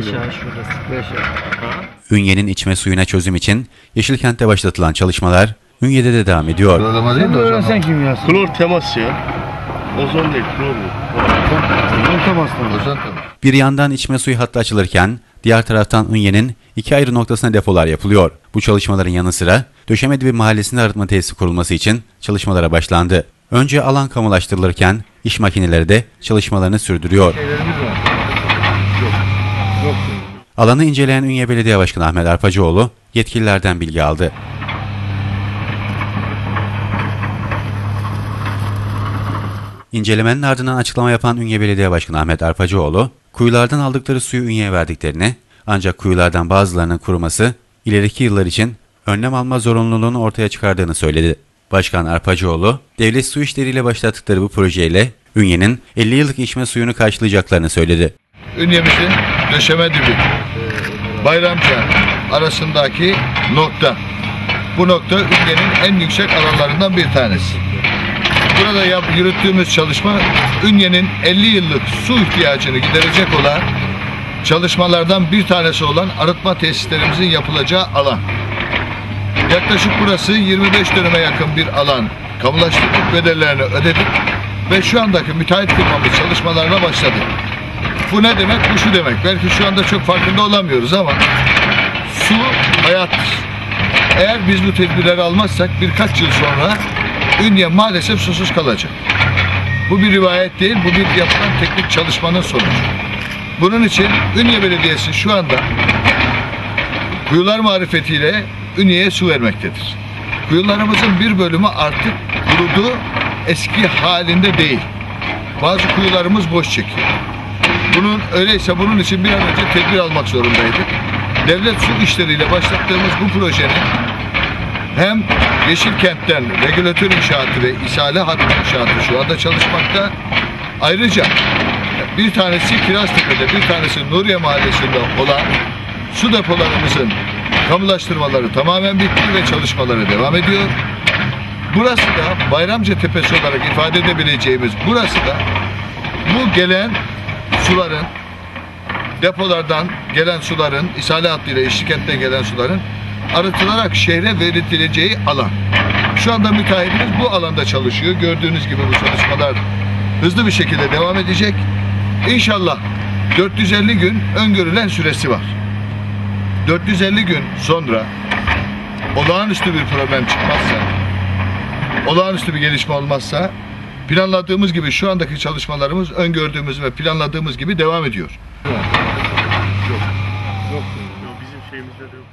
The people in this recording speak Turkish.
5 ay şurası. 5 ay. Ünye'nin içme suyuna çözüm için Yeşilkent'te başlatılan çalışmalar Ünye'de de devam ediyor. Sıralama değil Sen de öğrensen kimyası. Klor temas ya. Ozon değil, klor bu. Tamam. Bir yandan içme suyu hattı açılırken diğer taraftan Ünye'nin iki ayrı noktasına depolar yapılıyor. Bu çalışmaların yanı sıra Döşemedibi Mahallesi'nde arıtma tesisi kurulması için çalışmalara başlandı. Önce alan kamulaştırılırken iş makineleri de çalışmalarını sürdürüyor. Şeylerimiz. Alanı inceleyen Ünye Belediye Başkanı Ahmet Arpacıoğlu yetkililerden bilgi aldı. İncelemenin ardından açıklama yapan Ünye Belediye Başkanı Ahmet Arpacıoğlu, kuyulardan aldıkları suyu Ünye'ye verdiklerini ancak kuyulardan bazılarının kuruması ileriki yıllar için önlem alma zorunluluğunu ortaya çıkardığını söyledi. Başkan Arpacıoğlu, devlet su işleriyle başlattıkları bu projeyle Ünye'nin 50 yıllık içme suyunu karşılayacaklarını söyledi. Ünyemizin döşeme dibi. Bayramca arasındaki nokta. Bu nokta ülkenin en yüksek alanlarından bir tanesi. Burada yap, yürüttüğümüz çalışma Ünye'nin 50 yıllık su ihtiyacını giderecek olan çalışmalardan bir tanesi olan arıtma tesislerimizin yapılacağı alan. Yaklaşık burası 25 döneme yakın bir alan. Kamulaştırdık, bedellerini ödedik ve şu andaki müteahhit firmamız çalışmalarına başladı. Bu ne demek? Bu şu demek. Belki şu anda çok farkında olamıyoruz ama su hayattır. Eğer biz bu tedbirleri almazsak birkaç yıl sonra Ünye maalesef susuz kalacak. Bu bir rivayet değil, bu bir yapılan teknik çalışmanın sonucu. Bunun için Ünye Belediyesi şu anda kuyular marifetiyle Ünye'ye su vermektedir. Kuyularımızın bir bölümü artık kurudu, eski halinde değil. Bazı kuyularımız boş çekiyor. Bunun öyleyse bunun için bir an önce tedbir almak zorundaydık. Devlet su işleriyle başlattığımız bu projenin hem Yeşilkent'ten regülatör inşaatı ve isale hattı inşaatı şu anda çalışmakta. Ayrıca bir tanesi Kiraztepe'de, bir tanesi Nuriye Mahallesi'nde olan su depolarımızın kamulaştırmaları tamamen bitti ve çalışmaları devam ediyor. Burası da Bayramca Tepesi olarak ifade edebileceğimiz burası da bu gelen suların depolardan gelen suların ishale hattıyla Yeşilkent'ten gelen suların arıtılarak şehre veritileceği alan. Şu anda müteahhitimiz bu alanda çalışıyor. Gördüğünüz gibi bu çalışmalar hızlı bir şekilde devam edecek. İnşallah 450 gün öngörülen süresi var. 450 gün sonra olağanüstü bir problem çıkmazsa, olağanüstü bir gelişme olmazsa planladığımız gibi şu andaki çalışmalarımız öngördüğümüz ve planladığımız gibi devam ediyor. Yok, bizim şeyimizde de yok.